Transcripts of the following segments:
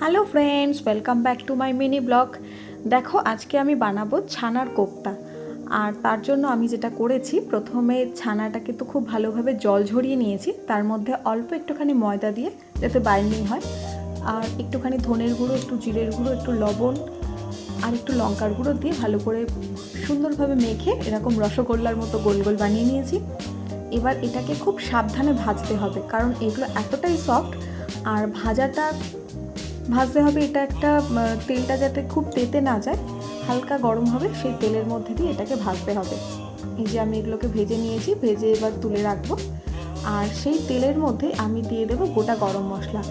Hello friends welcome back to my mini blog দেখো, আজকে আমি বানাবো ছানার কোপ্তা। আর তার জন্য আমি যেটা করেছি, প্রথমে ছানাটাকে তো খুব ভালোভাবে জল ঝরিয়ে নিয়েছি। তার মধ্যে অল্প একটুখানি ময়দা দিয়ে, যাতে বাইন্ডিং হয়। আর একটুখানি ধনের গুঁড়ো, একটু জিরের গুঁড়ো, একটু লবণ, আর একটু লঙ্কার গুঁড়ো দিয়ে ভালো করে সুন্দরভাবে মেখে এরকম রসগোল্লার মতো গোল গোল বানিয়ে নিয়েছি। এবার এটাকে খুব সাবধানে ভাজতে হবে, কারণ এগুলো এতটাই সফট। আর ভাজাটা ভাজতে হবে এটা একটা তেলটা যাতে খুব তেতে না যায়, হালকা গরম হবে, সেই তেলের মধ্যে দিয়ে এটাকে ভাজতে হবে। এই যে আমি এগুলোকে ভেজে নিয়েছি, ভেজে এবার তুলে রাখব। আর সেই তেলের মধ্যে আমি দিয়ে দেবো গোটা গরম মশলা।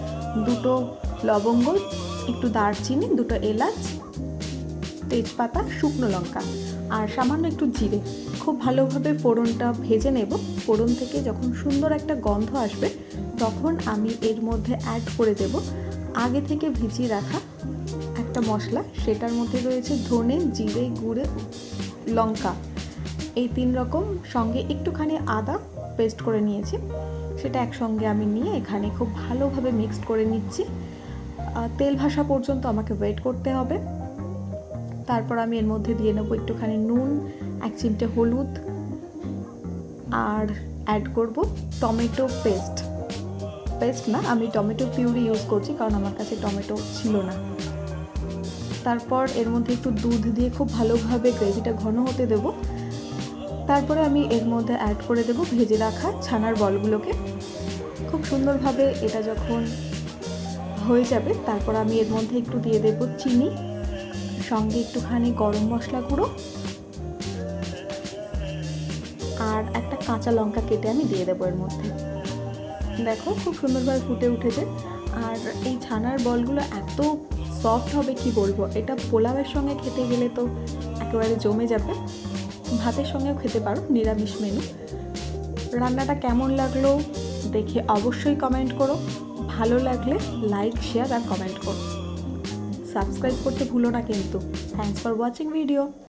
দুটো লবঙ্গ, একটু দারচিনি, দুটো এলাচ, তেজপাতা, শুকনো লঙ্কা। আর সামান্য একটু জিরে। খুব ভালোভাবে ফোড়নটা ভেজে নেব। ফোড়ন থেকে যখন সুন্দর একটা গন্ধ আসবে, তখন আমি এর মধ্যে অ্যাড করে দেব আগে থেকে ভিজিয়ে রাখা একটা মশলা, সেটার মধ্যে রয়েছে ধনে, জিরে, গুঁড়ে, লঙ্কা। এই তিন রকম সঙ্গে একটুখানি আদা পেস্ট করে নিয়েছি। সেটা একসঙ্গে আমি নিয়ে এখানে খুব ভালোভাবে মিক্সড করে নিচ্ছি। তেল ভাসা পর্যন্ত আমাকে ওয়েট করতে হবে। তারপর আমি এর মধ্যে দিয়ে নেব একটুখানি নুন, এক চিমটে হলুদ, আর অ্যাড করব টমেটো পেস্ট পেস্ট না, আমি টমেটো পিউরি ইউজ করছি কারণ আমার কাছে টমেটো ছিল না। তারপর এর মধ্যে একটু দুধ দিয়ে খুব ভালোভাবে গ্রেভিটা ঘন হতে দেব। তারপরে আমি এর মধ্যে অ্যাড করে দেব ভেজে রাখা ছানার বলগুলোকে। খুব সুন্দরভাবে এটা যখন হয়ে যাবে, তারপর আমি এর মধ্যে একটু দিয়ে দেব চিনি, সঙ্গে একটুখানি গরম মশলা গুঁড়ো। আর একটা কাঁচা লঙ্কা কেটে আমি দিয়ে দেবো এর মধ্যে। দেখো, খুব সুন্দরভাবে ফুটে উঠেছে। আর এই ছানার বলগুলো এত সফট হবে কি বলব? এটা পোলাওয়ের সঙ্গে খেতে গেলে তো একেবারে জমে যাবে। ভাতের সঙ্গেও খেতে পারো, নিরামিষ মেনু রান্নাটা কেমন লাগল দেখে অবশ্যই কমেন্ট করো। ভালো লাগলে লাইক শেয়ার আর কমেন্ট করো। সাবস্ক্রাইব করতে ভুলো না কিন্তু। Thanks for watching video